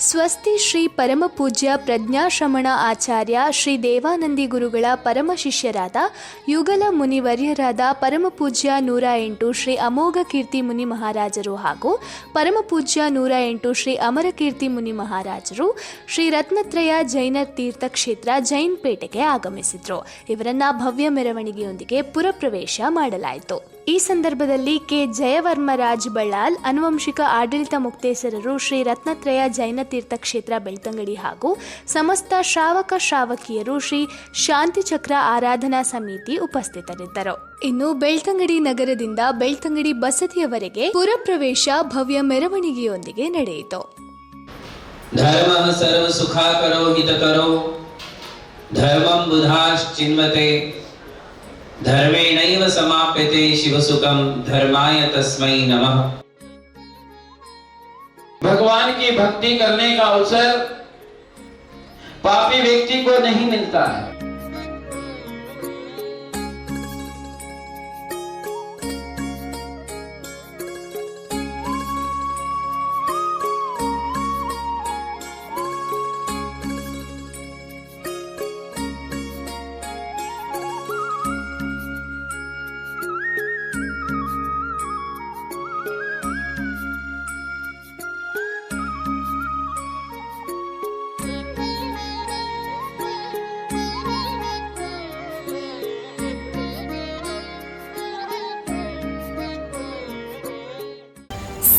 ಸ್ವಸ್ತಿ ಶ್ರೀ ಪರಮಪೂಜ್ಯ ಪ್ರಜ್ಞಾಶ್ರಮಣ ಆಚಾರ್ಯ ಶ್ರೀ ದೇವಾನಂದಿ ಗುರುಗಳ ಪರಮ ಶಿಷ್ಯರಾದ ಯುಗಲ ಮುನಿವರ್ಯರಾದ ಪರಮಪೂಜ್ಯ ನೂರ ಎಂಟು ಶ್ರೀ ಅಮೋಘ ಕೀರ್ತಿ ಮುನಿ ಮಹಾರಾಜರು ಹಾಗೂ ಪರಮಪೂಜ್ಯ ನೂರ ಎಂಟು ಶ್ರೀ ಅಮರಕೀರ್ತಿ ಮುನಿ ಮಹಾರಾಜರು ಶ್ರೀ ರತ್ನತ್ರಯ ಜೈನ ತೀರ್ಥ ಕ್ಷೇತ್ರ ಜೈನ್ಪೇಟೆಗೆ ಆಗಮಿಸಿದ್ರು. ಇವರನ್ನ ಭವ್ಯ ಮೆರವಣಿಗೆಯೊಂದಿಗೆ ಪುರಪ್ರವೇಶ ಮಾಡಲಾಯಿತು. ಈ ಸಂದರ್ಭದಲ್ಲಿ ಕೆ. ಜಯವರ್ಮ ರಾಜ್ ಬಳ್ಳಾಲ್ ಅನುವಂಶಿಕ ಆಡಳಿತ ಮುಕ್ತೇಸರರು ಶ್ರೀ ರತ್ನತ್ರಯ ಜೈನತೀರ್ಥ ಕ್ಷೇತ್ರ ಬೆಳ್ತಂಗಡಿ ಹಾಗೂ ಸಮಸ್ತ ಶ್ರಾವಕ ಶ್ರಾವಕಿಯರು ಶ್ರೀ ಶಾಂತಿಚಕ್ರ ಆರಾಧನಾ ಸಮಿತಿ ಉಪಸ್ಥಿತರಿದ್ದರು. ಇನ್ನು ಬೆಳ್ತಂಗಡಿ ನಗರದಿಂದ ಬೆಳ್ತಂಗಡಿ ಬಸದಿಯವರೆಗೆ ಪುರಪ್ರವೇಶ, ಭವ್ಯ ಮೆರವಣಿಗೆಯೊಂದಿಗೆ ನಡೆಯಿತು. ಧರ್ಮ धर्मं धर्मेणैव समाप्यते शिवसुखं, धर्माय तस्मै नमः। भगवान की भक्ति करने का अवसर पापी व्यक्ति को नहीं मिलता है।